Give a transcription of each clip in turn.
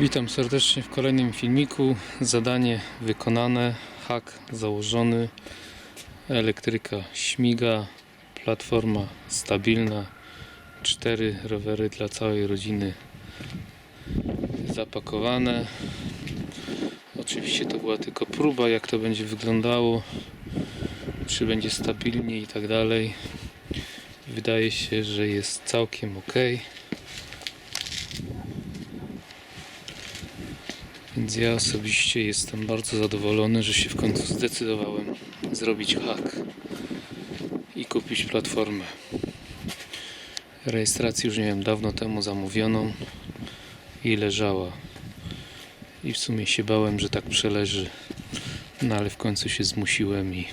Witam serdecznie w kolejnym filmiku. Zadanie wykonane, hak założony, elektryka śmiga, platforma stabilna, cztery rowery dla całej rodziny zapakowane. Oczywiście to była tylko próba, jak to będzie wyglądało, czy będzie stabilnie i tak dalej. Wydaje się, że jest całkiem ok. Więc ja osobiście jestem bardzo zadowolony, że się w końcu zdecydowałem zrobić hak i kupić platformę. Rejestrację już miałem dawno temu zamówioną i leżała. I w sumie się bałem, że tak przeleży, no ale w końcu się zmusiłem i,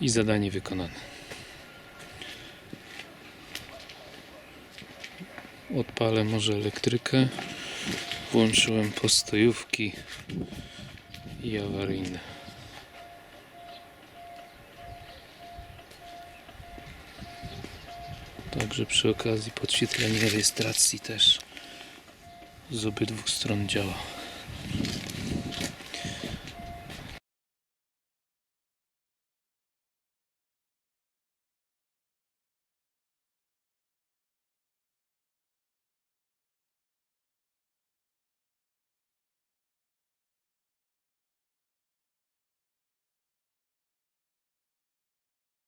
i zadanie wykonane. Odpalę może elektrykę. Włączyłem postojówki i awaryjne. Także przy okazji podświetlenie rejestracji też z obydwu stron działa.